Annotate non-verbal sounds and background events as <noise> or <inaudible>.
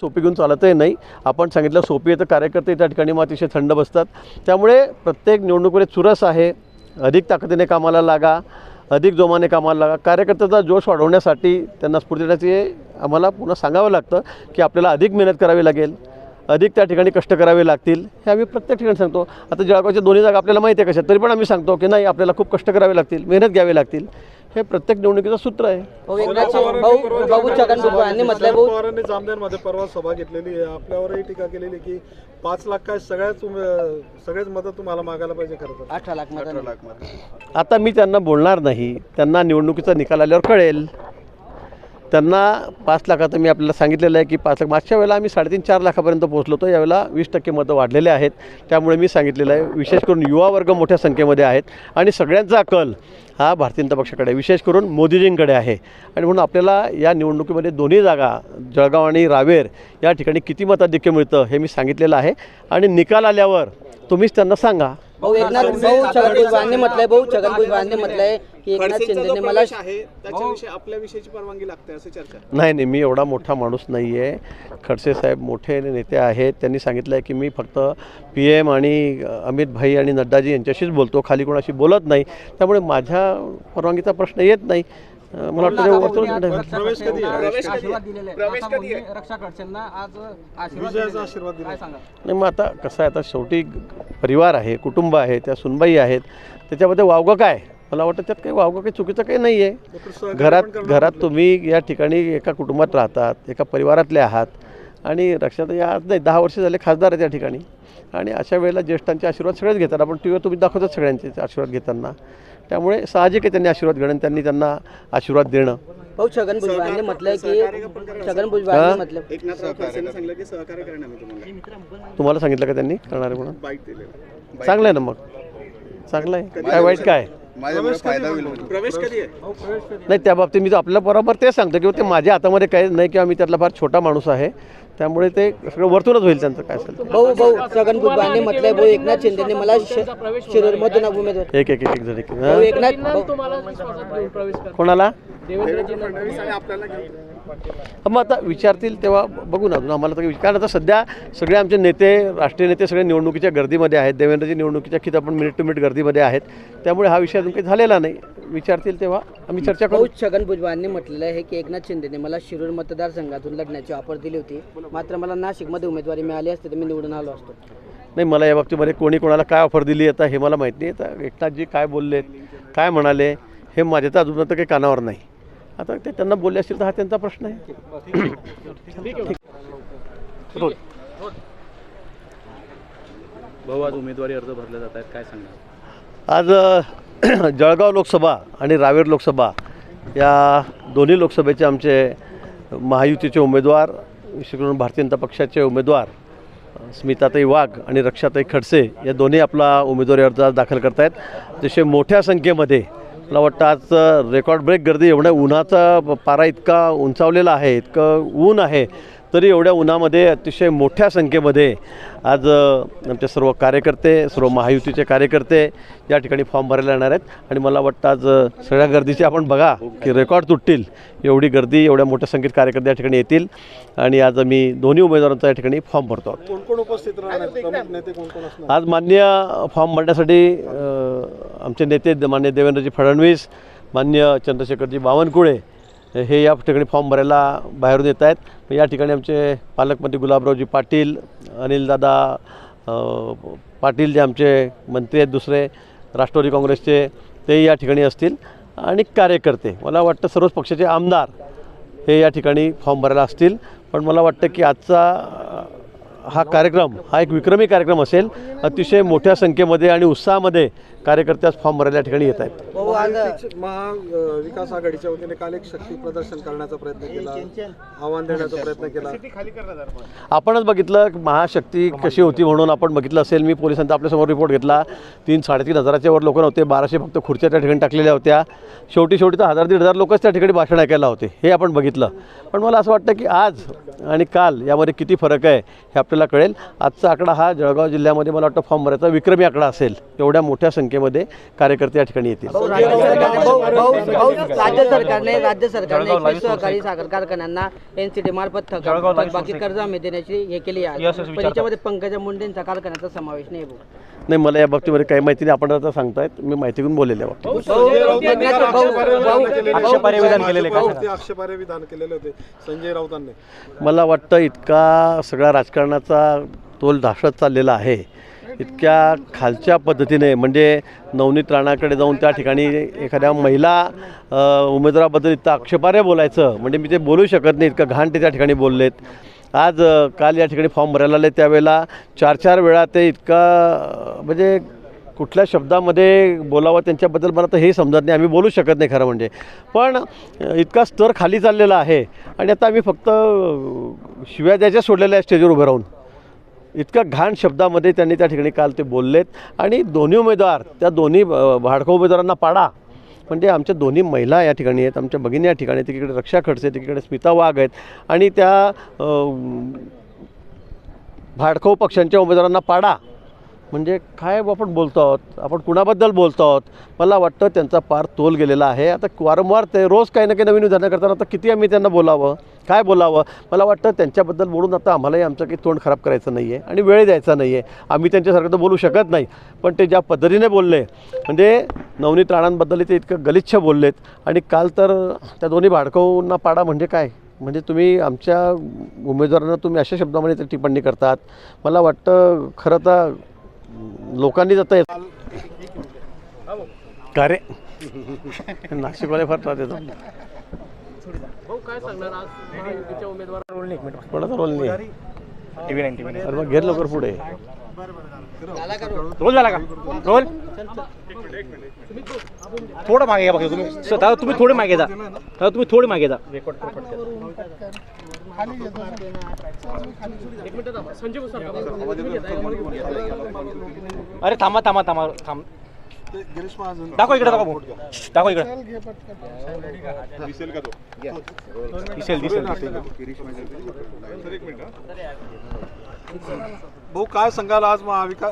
सोपी घेऊन चालतही नाही. आपण सांगितलं सोपी आहे तर कार्यकर्ते त्या ठिकाणी मग अतिशय थंड बसतात. त्यामुळे प्रत्येक निवडणुकीमध्ये चुरस आहे. अधिक ताकदीने कामाला लागा. अधिक जोमाने कामाला लागा. कार्यकर्त्याचा जोश वाढवण्यासाठी त्यांना स्फूर्ती देण्याचे आम्हाला पुन्हा सांगावं लागतं की आपल्याला अधिक मेहनत करावी लागेल. अधिक त्या ठिकाणी कष्ट करावे लागतील. हे आम्ही प्रत्येक ठिकाणी सांगतो. आता जळगावच्या दोन्ही जागा आपल्याला माहिती आहे कशा तरी पण आम्ही सांगतो की नाही आपल्याला खूप कष्ट करावे लागतील मेहनत घ्यावी लागतील. हे प्रत्येक निवडणुकीचं सूत्र आहे. पवारांनी जामनेरमध्ये परवा सभा घेतलेली आहे. आपल्यावरही टीका केलेली की पाच लाख काय सगळ्याच सगळेच मदत तुम्हाला मागायला पाहिजे खरं तर. अठरा लाख मतांनी आता मी त्यांना बोलणार नाही. त्यांना निवडणुकीचा निकाल आल्यावर कळेल. त्यांना पाच लाखाचं मी आपल्याला सांगितलेलं आहे की पाच लाख मागच्या वेळेला आम्ही साडेतीन चार लाखापर्यंत पोहोचलो होतो यावेळेला वीस टक्के मतं वाढलेले आहेत. त्यामुळे मी सांगितलेलं आहे विशेष करून युवा वर्ग मोठ्या संख्येमध्ये आहेत. आणि सगळ्यांचा कल हा भारतीय जनता पक्षाकडे विशेष करून मोदीजींकडे आहे. आणि म्हणून आपल्याला या निवडणुकीमध्ये दोन्ही जागा जळगाव आणि रावेर या ठिकाणी किती मताधिक्य मिळतं हे मी सांगितलेलं आहे. आणि निकाल आल्यावर तुम्हीच त्यांना सांगा. भाऊ एकनाथ भाऊ छगन भुजबळांनी म्हटलंय भाऊ छगन भुजबळांनी म्हटलंय की एकनाथ शिंदेने मला आहे त्याच्याविषयी आपल्या विषयीची परवानगी लागते असं चर्चा. नाही नाही मी एवढा मोठा माणूस नाही आहे खडसे साहेब मोठे नेते आहेत. त्यांनी सांगितलं आहे की मी फक्त पी एम आणि अमित भाई आणि नड्डाजी यांच्याशीच बोलतो. खाली कोणाशी बोलत नाही. त्यामुळे माझ्या परवानगीचा प्रश्न येत नाही. मला वाटतं ते वरतून- प्रवेश कधी आहे? प्रवेश कधी आशीर्वाद आहे? दिलेले. प्रवेश कधी आहे? रक्षा खडसेंना आज आशीर्वाद विजयाचा दिलेले. आशीर्वाद दिला काय सांगा? नाही मग आता कसं आहे? आता शेवटी परिवार आहे कुटुंब आहे त्या सुनबाई आहेत. त्याच्यामध्ये वावगं काय? मला वाटतं त्यात काही वावगं काही चुकीचं काही नाही आहे घरात घरात तुम्ही या ठिकाणी एका कुटुंबात राहतात एका परिवारातले आहात आणि रक्षात या आज नाही दहा वर्ष झाले खासदार आहे त्या ठिकाणी. आणि अशा वेळेला ज्येष्ठांचे आशीर्वाद सगळेच घेतात. आपण टी व्हीवर तुम्ही दाखवतात सगळ्यांचे आशीर्वाद घेताना. त्यामुळे साहजिक आहे त्यांनी आशीर्वाद घेणं आणि त्यांनी त्यांना आशीर्वाद देणं. भाऊ छगन भुजबळ यांनी म्हटलंय सहकार्य की पण करायचं. छगन भुजबळ यांनी म्हटलं की मी तुम्हाला तुम्हाला सांगितलं का त्यांनी? करणारे म्हणून? चांगलं आहे ना मग. चांगलं आहे काय वाईट काय? प्रवेश कधी आहे? नाही त्या बाबतीत मी आपल्याला बरोबर ते सांगतो की ते माझ्या हातामध्ये काही नाही किंवा मी त्यातला फार छोटा माणूस आहे. त्यामुळे ते सगळं वरतूनच होईल त्यांचं काय असेल. भाऊ भाऊ छगन भुजबळ यांनी म्हटलंय भाऊ एकनाथ शिंदेने मला शिरूर मधून उमेदवार. एक एक एक एक जण एक. हं? एकनाथ कोणाला? मग आता विचारतील तेव्हा बघू ना अजून आम्हाला तर कारण आता सध्या सगळे आमचे नेते राष्ट्रीय नेते सगळे निवडणुकीच्या गर्दीमध्ये आहेत. देवेंद्रजी निवडणुकीच्या किती आपण मिनिट टू मिनिट गर्दीमध्ये आहेत. त्यामुळे हा विषय अजून काही झालेला नाही. विचारतील तेव्हा आम्ही चर्चा करू. छगन भुजबळ यांनी म्हटलेलं आहे की एकनाथ शिंदेने मला शिरूर मतदारसंघातून लढण्याची ऑफर दिली होती. मात्र मला नाशिकमध्ये उमेदवारी मिळाली असते तर मी निवडून आलो असतो. नाही मला या बाबतीमध्ये कोणी कोणाला काय ऑफर दिली आता हे मला माहीत नाही. आता एकनाथजी काय बोललेत काय म्हणाले हे माझ्या तर अजून तर काही कानावर नाही. आता ते त्यांना बोलले असतील तर हा त्यांचा प्रश्न आहे. भाऊ आज उमेदवारी अर्ज भरले जात आहेत. काय सांगणार? आज <clears throat> जळगाव लोकसभा आणि रावेर लोकसभा या दोन्ही लोकसभेचे आमचे महायुतीचे उमेदवार विशेष करून भारतीय जनता पक्षाचे उमेदवार स्मिताताई वाघ आणि रक्षाताई खडसे या दोन्ही आपला उमेदवारी अर्ज दाखल करतायत. जसे मोठ्या संख्येमध्ये मला वाटतं आज रेकॉर्ड ब्रेक गर्दी एवढ्या उन्हाचा पारा इतका उंचावलेला आहे इतकं ऊन आहे. तरी एवढ्या उन्हामध्ये अतिशय मोठ्या संख्येमध्ये आज आमचे सर्व कार्यकर्ते सर्व महायुतीचे कार्यकर्ते या ठिकाणी फॉर्म भरायला येणार आहेत. आणि मला वाटतं आज सगळ्या गर्दीचे आपण बघा की रेकॉर्ड तुटतील. एवढी गर्दी एवढ्या मोठ्या संख्येत कार्यकर्ते या ठिकाणी येतील. आणि आज आम्ही दोन्ही उमेदवारांचा या ठिकाणी फॉर्म भरतो आज मान्य फॉर्म भरण्यासाठी आमचे नेते मान्य देवेंद्रजी फडणवीस मान्य चंद्रशेखरजी बावनकुळे हे या ठिकाणी फॉर्म भरायला बाहेरून येत आहेत. या ठिकाणी आमचे पालकमंत्री गुलाबरावजी पाटील अनिलदादा पाटील जे आमचे मंत्री आहेत दुसरे राष्ट्रवादी काँग्रेसचे ते या ठिकाणी असतील. आणि कार्यकर्ते मला वाटतं सर्वच पक्षाचे आमदार हे या ठिकाणी फॉर्म भरायला असतील. पण मला वाटतं की आजचा हा कार्यक्रम हा एक विक्रमी कार्यक्रम असेल. अतिशय मोठ्या संख्येमध्ये आणि उत्साहामध्ये कार्यकर्ते आज फॉर्म भरायला या ठिकाणी येत आहेत. भाऊ आज महाविकास आघाडीच्या वतीने काल एक शक्ती प्रदर्शन करण्याचा प्रयत्न केला. आव्हान देण्याचा प्रयत्न केला. आपणच बघितलं की महाशक्ती कशी होती म्हणून आपण बघितलं असेल. मी पोलिसांचा आपल्यासमोर रिपोर्ट घेतला. तीन साडेतीन हजाराच्या वर लोक नव्हते. बाराशे फक्त खुर्च्या त्या ठिकाणी टाकलेल्या होत्या. शेवटी शेवटी तर हजार दीड हजार लोकच त्या ठिकाणी भाषण ऐकायला होते. हे आपण बघितलं. पण मला असं वाटतं की आज आणि काल यामध्ये किती फरक आहे हे आपल्याला कळेल. आजचा आकडा हा जळगाव जिल्ह्यामध्ये मला वाटतं फॉर्म भरायचा विक्रमी आकडा असेल. एवढ्या मोठ्या संख्येमध्ये कार्यकर्ते या ठिकाणी येतील. राज्य सरकारने भाऊ, भाऊ, भाऊ, राज्य सरकारने राज्य सरकारने एकवीस सहकारी साखर कारखान्यांना एनसीटी मार्फत थकबाकी कर्ज हमी देण्याची हे केली आहे. पण याच्यामध्ये पंकजा मुंडेंचा कारखान्याचा समावेश नाही. नाही मला या बाबतीमध्ये काही माहिती नाही. आपण आता सांगतायत. मी माहिती घेऊन बोललेल्या होते. संजय राऊतांनी मला वाटतं इतका सगळा राजकारणाचा तोल ढासळत चाललेला आहे. इतक्या खालच्या पद्धतीने म्हणजे नवनीत राणाकडे जाऊन त्या ठिकाणी एखाद्या महिला उमेदवाराबद्दल इतकं आक्षेपार्ह बोलायचं म्हणजे मी ते बोलू शकत नाही इतकं घाण ते त्या ठिकाणी बोललेत. आज काल या ठिकाणी फॉर्म भरायला आले त्यावेळेला चार चार वेळा ते इतका म्हणजे कुठल्या शब्दामध्ये बोलावं त्यांच्याबद्दल मला तर हे समजत नाही आम्ही बोलू शकत नाही खरं म्हणजे. पण इतका स्तर खाली चाललेला आहे आणि आता आम्ही फक्त शिव्या द्यायच्या सोडलेल्या आहे स्टेजवर उभं राहून. इतक्या घाण शब्दामध्ये त्यांनी त्या ठिकाणी काल ते बोललेत. आणि दोन्ही उमेदवार त्या दोन्ही अ, उमेदवारांना पाडा. म्हणजे आमच्या दोन्ही महिला या ठिकाणी आहेत आमच्या भगिनी या ठिकाणी आहेत तिकडे रक्षा खडसे आहेत, तिकडे स्मिता वाघ आहेत. आणि त्या अ, भाडखाऊ पक्षांच्या उमेदवारांना पाडा. म्हणजे काय आपण बोलतो आहोत? आपण कुणाबद्दल बोलतो आहोत? मला वाटतं त्यांचा पार तोल गेलेला आहे. आता वारंवार ते रोज काही ना काही नवीन विधानं करताना आता किती आम्ही त्यांना बोलावं? काय बोलावं? मला वाटतं त्यांच्याबद्दल बोलून आता आम्हालाही आमचं काही तोंड खराब करायचं नाही आहे आणि वेळ द्यायचा नाही आहे आम्ही त्यांच्यासारखं तर बोलू शकत नाही. पण ते ज्या पद्धतीने बोलले म्हणजे नवनीत राणांबद्दल ते इतकं गलिच्छ बोललेत. आणि काल तर त्या दोन्ही भाडकवूंना पाडा म्हणजे काय? म्हणजे तुम्ही आमच्या उमेदवारांना तुम्ही अशा शब्दामध्ये ते टिप्पणी करतात. मला वाटतं खरं तर लोकांनीच आता हे- का रे? नाशिकवाले फार त्रास देतात. कोणाचा रोल नाही अरे मग घेर लवकर पुढे. रोल झाला का? रोल? थोडं मागे घ्या बघा तुम्ही. तुम्ही थोडे मागे जा. तुम्ही थोडे मागे जा. अरे थांबा थांबा थांबा थांब. ते गिरीश महाजन दाखव इकडे. दाखव. दाखव इकडे दिसेल दिसेल भाऊ काय सांगाल आज महाविकास